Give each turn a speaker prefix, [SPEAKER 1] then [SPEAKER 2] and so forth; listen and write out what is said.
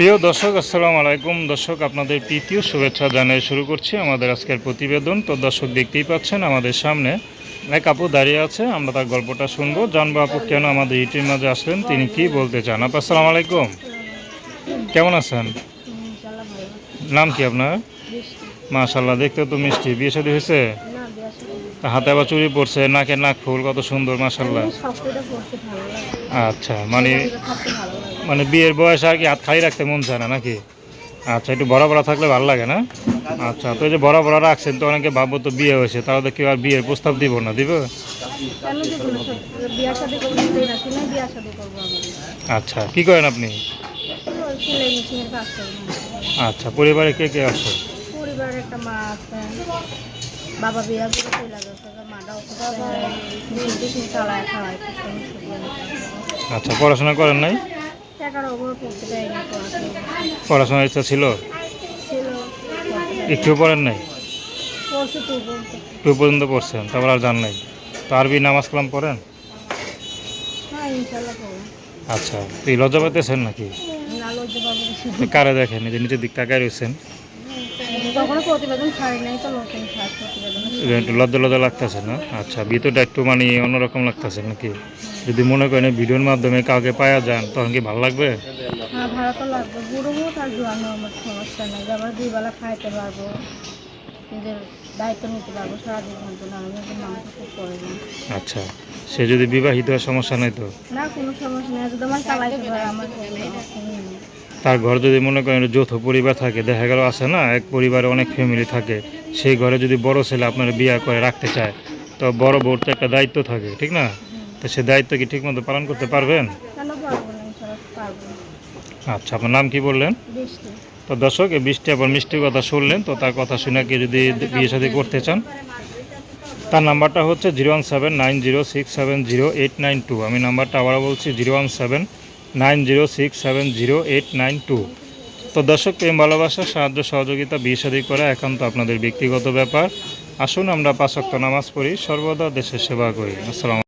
[SPEAKER 1] প্রিয় দর্শক আসসালাম আলাইকুম। দর্শক আপনাদের তৃতীয় শুভেচ্ছা জানিয়ে শুরু করছি আমাদের আজকের প্রতিবেদন। তো দর্শক দেখতেই পাচ্ছেন আমাদের সামনে এক আপু দাঁড়িয়ে আছে। আমরা তার গল্পটা শুনব। জানব আপু কেন আমাদের ইটির মাঝে আসলেন? তিনি কি বলতে চান? আপু আসসালাম আলাইকুম। কেমন আছেন? নাম কি আপনার? মাশাল্লাহ দেখতে তো মিষ্টি। বিয়ে শাদী হয়েছে? হাতে আবার চুরি পড়ছে নাকে নাক ফুল কত সুন্দর মাশাল্লাহ আচ্ছা মানে মানে বিয়ের বয়স আর কি হাত খালি রাখতে মন চায় না নাকি? আচ্ছা একটু বড় বড় থাকলে ভালো লাগে না? আচ্ছা তো এই যে বড় বড় রাখছেন তো অনেকে ভাববো তো বিয়ে হয়েছে তাহলে তো কেউ আর বিয়ের প্রস্তাব দিব না দিব? আচ্ছা কি করেন আপনি। আচ্ছা পরিবারে কে কে আছে?
[SPEAKER 2] পরিবারের একটা মা আছে বাবা বিয়া করে চলে গেছে মাটা অসুস্থ মেশিন টেশিন চালায় খাওয়ায় কষ্ট মষ্ট করে।
[SPEAKER 1] আচ্ছা পড়াশোনা করেন নাই?
[SPEAKER 2] টাকার অভাবে পড়তে দেয় পড়াশোনা।
[SPEAKER 1] পড়াশোনার ইচ্ছা ছিল? একটু পড়েন নাই? টু পর্যন্ত। পড়ছেন তারপর আর জান নাই? তো আরবি নামাজ কালাম পড়েন?
[SPEAKER 2] হ্যাঁ
[SPEAKER 1] আচ্ছা তুই লজ্জা পাইতেছেন নাকি? কারে দেখেন? নিজের যে নিচের দিক তাকায় রয়েছেন।
[SPEAKER 2] কখনো প্রতিবেদন ছাড়ি নাই তো নতুন ছাড় প্রতিবেদন
[SPEAKER 1] একটু লজ্জা লজ্জা লাগতেছে না? আচ্ছা ভিতরটা একটু মানে অন্যরকম লাগতেছে নাকি? যদি মনে করেন ভিডিওর মাধ্যমে কাউকে পাওয়া যান তখন কি ভালো লাগবে?
[SPEAKER 2] হ্যাঁ ভাড়া তো লাগবে। বুড়ো হোক আর জোয়ান আমার সমস্যা নেই যে দুই বেলা খাইতে পারব নিজের দায়িত্ব নিতে পারব সারাদিন ঘণ্টা আমি একজন মাংস খুব প্রয়োজন
[SPEAKER 1] আচ্ছা সে যদি বিবাহিত সমস্যা নাই তো?
[SPEAKER 2] না কোনো সমস্যা নেই যদি আমার চালাইতে পারে আমার কোনো সমস্যা নেই।
[SPEAKER 1] তার ঘর যদি মনে করেন যৌথ পরিবার থাকে দেখা গেল আছে না এক পরিবারে অনেক ফ্যামিলি থাকে সেই ঘরে যদি বড় ছেলে আপনার বিয়ে করে রাখতে চায় তো বড় বউর তো একটা দায়িত্ব থাকে ঠিক না? তো সে দায়িত্ব কি ঠিকমতো পালন করতে পারবেন? আচ্ছা আপনার নাম কি বললেন? তো দর্শক এই বৃষ্টি আবার মিষ্টির কথা শুনলেন তো তার কথা শুনে কি যদি বিয়ে শাদী করতে চান তার নাম্বারটা হচ্ছে zero one seven nine zero six seven zero eight nine two. আমি নাম্বারটা আবারও বলছি zero one seven nine zero six seven zero eight nine two. তো দর্শক, প্রেম, ভালোবাসা, সাহায্য, সহযোগিতা বিয়ে শাদী করা একান্ত আপনাদের ব্যক্তিগত ব্যাপার। আসুন আমরা পাঁচক্ত নামাজ পড়ি, সর্বদা দেশের সেবা করি। আসসালাম